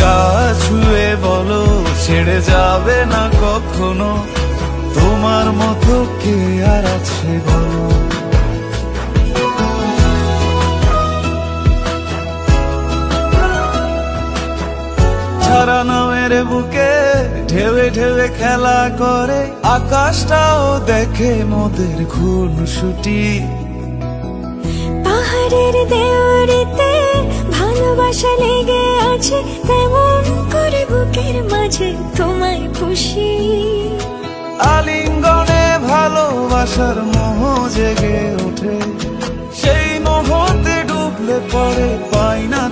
গা ছুঁয়ে বলো, ছেড়ে যাবে না কখনো? তোমার মতো কে আর আছে বলো? বুকে ঢেউে ঢেউে খেলা করে, আকাশটাও দেখে মোদের খুন ছুটি। আছে তেমন করে বুকের মাঝে তোমায় খুশি আলিঙ্গনে ভালোবাসার মোহ জেগে ওঠে। সেই মোহতে ডুবলে পরে পাই না